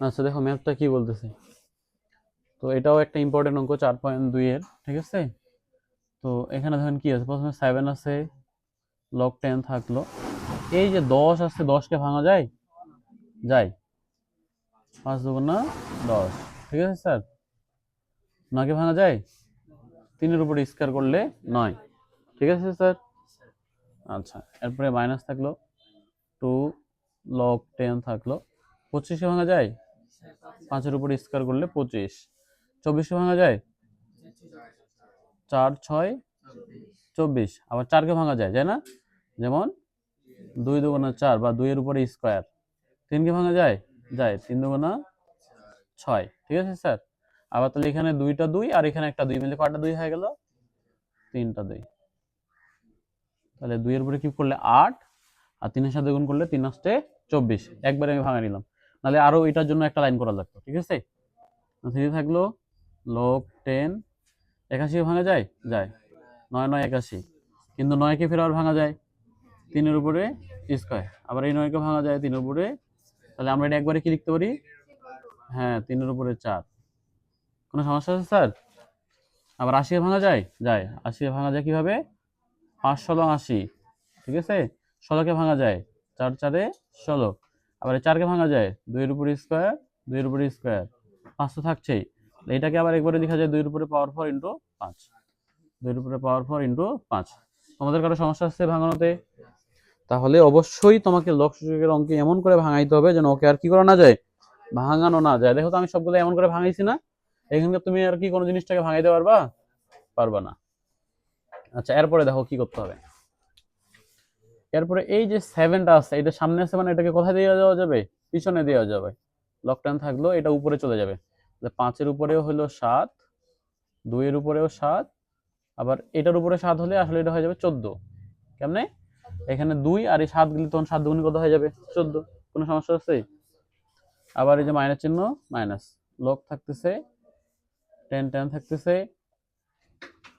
আচ্ছা দেখো ম্যাথটা কি বলতেছে? তো এটাও একটা ইম্পর্টেন্ট অঙ্ক, চার পয়েন্ট দুইয়ের ঠিক আছে? তো এখানে ধরেন কি আছে? প্রথমে সেভেন আছে লক টেন থাকল। এই যে দশ আছে, দশকে ভাঙা যায়? যায়। পাঁচ দুগুণা দশ, ঠিক আছে স্যার? নয়কে ভাঙা যায়? তিনের উপরে স্কোয়ার করলে নয়, ঠিক আছে স্যার? আচ্ছা এরপরে মাইনাস থাকল টু লক টেন থাকল। পঁচিশে ভাঙা যায়? পাঁচের উপরে স্কোয়ার করলে পঁচিশ। চব্বিশে ভাঙা যায়? চার, ছয়? চব্বিশ। আবার চারকে ভাঙা যায় যায় না? যেমন দুই দুগুণা চার বা দুইয়ের উপরে স্কোয়ার। তিনকে ভাঙা যায়? যায়। তিন দুগুণা ছয়। ঠিক আছে, স্যার? আবার তাহলে এখানে দুইটা দুই আর এখানে একটা দুই মিলে কয়টা দুই হয়ে গেল? তিনটা দুই। তাহলে দুইয়ের উপরে কি করলে আট আর তিনের সাথে গুণ করলে তিন আসতে চব্বিশ। একবারে আমি ভাঙা নিলাম। নাহলে আরও এটার জন্য একটা লাইন করা লাগতো, ঠিক আছে? থ্রি থাকল লোক টেন একাশি ভাঙা যায়? যায়। নয় নয়, একাশি। কিন্তু নয়কে ফের আবার ভাঙা যায়? তিনের উপরে স্কোয়ার আবার এই নয়কে ভাঙা যায় তিনের উপরে, তাহলে আমরা এটা একবারে কি লিখতে পারি? হ্যাঁ তিনের উপরে চার। কোনো সমস্যা আছে, স্যার? আবার আশি ভাঙা যায়? যায়। আশি ভাঙা যায় কীভাবে? পাঁচ ষোলো আশি, ঠিক আছে? ষোলোকে ভাঙা যায়। চার চারে ষোলো। আবার চারকে ভাঙা যায়, দুইয়ের উপরে স্কোয়ার দুইয়ের উপরে স্কোয়ার পাঁচ তো থাকছেই। এটাকে আবার একবারে দেখা যায় দুইয়ের উপরে পাওয়ার ফোর ইন্টু পাঁচ। দুইয়ের উপরে পাওয়ার ফোর ইন্টু পাঁচ। তোমাদের কারও সমস্যা আসছে ভাঙানোতে? তাহলে অবশ্যই তোমাকে লক অঙ্কে এমন করে ভাঙাইতে হবে যেন ওকে আর কি করা না যায়, ভাঙানো না যায়। দেখো তো আমি সবগুলো এমন করে ভাঙাইছি না। এখানকার তুমি আর কি কোনো জিনিসটাকে ভাঙাইতে পারবা? পারবা না। আচ্ছা এরপরে দেখো কি করতে হবে। এরপরে এই যে সেভেনটা আছে, এটা সামনে আছে মানে এটাকে কোথায় দিয়ে যাওয়া যাবে? পিছনে দেওয়া যাবে। লকটান থাকল, এটা উপরে চলে যাবে। পাঁচের উপরেও হলো সাত, দুইয়ের উপরেও সাত, আবার এটার উপরে সাত হলে আসলে এটা হয়ে যাবে চোদ্দ। কেমনে? এখানে দুই আর এই সাত গেলে তখন সাত দুগুণে কত হয়ে যাবে? চোদ্দ। কোনো সমস্যা আছে? আবার এই যে মাইনাস চিহ্ন মাইনাস লক থাকতেছে টেন টেন থাকতেছে।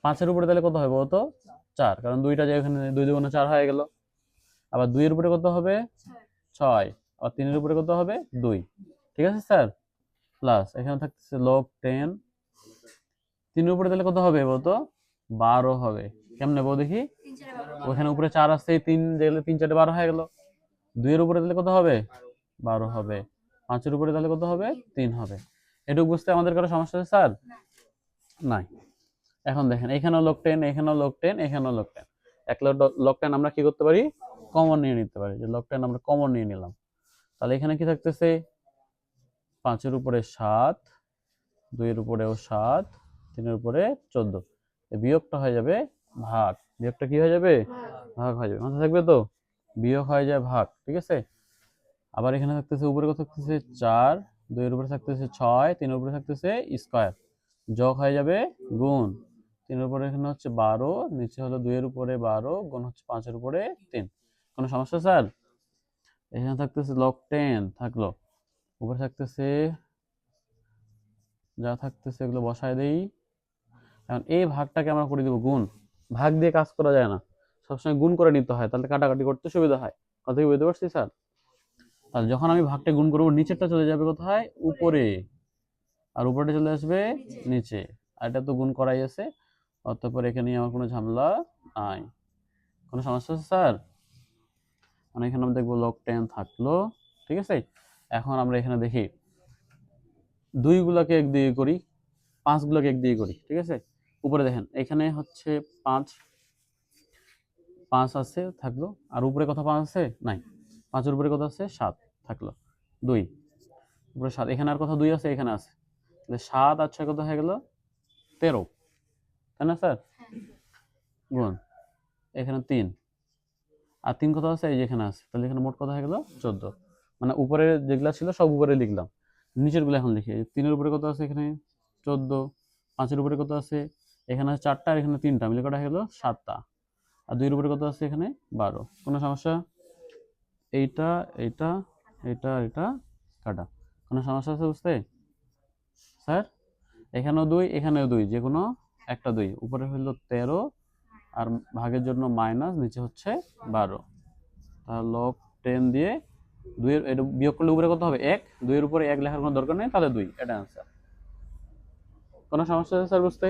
পাঁচের উপরে তাহলে কত হবে বলতো? চার। কারণ দুইটা যে এখানে দুই দুগুণে চার হয়ে গেল। আবার দুইয়ের উপরে কত হবে? ছয়। আবার তিনের উপরে কত হবে? দুই। ঠিক আছে, স্যার? প্লাস এখানে থাকতেছে লগ টেন তিনের উপরে তাহলে কত হবে বলতো? বারো হবে। কেমনে বল দেখি? ওখানে উপরে চার আসছে তিন দেখলে তিন চারটে বারো হয়ে গেল। দুইয়ের উপরে তাহলে কত হবে? বারো হবে। পাঁচের উপরে তাহলে কত হবে? তিন হবে। এটুকু বুঝতে আমাদের কারও সমস্যা আছে, স্যার? নাই। এখন দেখেন, এখানেও লক টেন এখানেও লক টেন এখানেও লক টেন এক লক টেন আমরা কি করতে পারি? কমন নিয়ে নিতে পারি, যে লক টেন আমরা কমন নিয়ে নিলাম। তাহলে এখানে কি থাকতেছে? পাঁচের উপরে সাত, দুইয়ের উপরেও সাত, তিনের উপরে চোদ্দ। বিয়োগটা হয়ে যাবে ভাগ। বিয়োগটা কি হয়ে যাবে? ভাগ হয়ে যাবে। মাথায় থাকবে তো? বিয়োগ হয়ে যায় ভাগ, ঠিক আছে? আবার এখানে থাকতেছে, উপরে কত থাকতেছে? চার, দুইয়ের উপরে থাকতেছে ছয়, তিনের উপরে থাকতেছে স্কোয়ার যোগ হয়ে যাবে গুণ। তিনের উপরে এখানে হচ্ছে বারো, নিচে হলো দুইয়ের উপরে বারো, গুণ হচ্ছে পাঁচের উপরে তিন। কোনো সমস্যা, স্যার? এখানে থাকতেছে লক টেন থাকল। উপরে থাকতেছে, যা থাকতেছে এগুলো বসায় দেই। এখন এই ভাগটাকে আমরা করে দিব গুণ। ভাগ দিয়ে কাজ করা যায় না। সবসময় গুণ করে নিতে হয়, তাহলে কাটাকাটি করতে সুবিধা হয়। কথা কি বুঝতে পারছি, স্যার? তাহলে যখন আমি ভাগটা গুণ করব, নিচেরটা চলে যাবে কোথায়? উপরে। আর উপরে চলে আসবে নিচে। আর এটা তো গুণ করাই আছে। অতঃপর এখানে আমার কোনো ঝামেলা নাই। কোনো সমস্যা আছে, স্যার? মানে এখানে আমরা দেখব লক টেন থাকল ঠিক আছে? এখন আমরা এখানে দেখি দুইগুলোকে এক দিয়ে করি পাঁচগুলোকে এক দিয়ে করি ঠিক আছে? উপরে দেখেন এখানে হচ্ছে পাঁচ পাঁচ আছে থাকল। আর উপরে কথা পাঁচ আছে? নাই। পাঁচের উপরে কথা আছে? সাত থাকল। দুই। উপরে সাত। এখানে আর কথা দুই আছে? এখানে আছে। তাহলে সাত আর ছয় কথা হয়ে গেল? তেরো। তাই না স্যার। গুণ। এখানে তিন। আর তিন কত আছে এই যেখানে আছে, তাহলে এখানে মোট কত হয়ে গেল চোদ্দ। মানে উপরে যেগুলা ছিল সব উপরে লিখলাম। নিচেরগুলো এখন লিখি। তিনের উপরে কত আছে এখানে? চোদ্দ। পাঁচের উপরে কত আছে? এখানে আছে চারটা আর এখানে তিনটা। মিলে কটা হয়ে গেল? সাতটা। আর দুইয়ের উপরে কত আছে এখানে? বারো। কোনো সমস্যা? এইটা এইটা এটা আর এটা কাটা। কোনো সমস্যা আছে বুঝতে? স্যার? এখানেও দুই এখানেও দুই। যে কোনো একটা দুই। উপরে হইল তেরো আর ভাগের জন্য মাইনাস নিচে হচ্ছে বারো। তাহলে লক টেন দিয়ে দুইয়ের এটা বিয়োগ করলে উপরে কত হবে? এক। দুইয়ের উপরে এক লেখার কোনো দরকার নেই, তাহলে দুই। এটা অ্যান্সার কোনো সমস্যা আছে স্যার বুঝতে?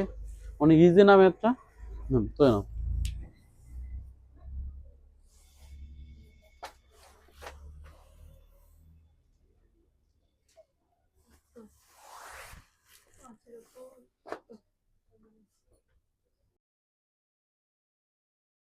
অনেক ইজি নামে একটা হুম, তো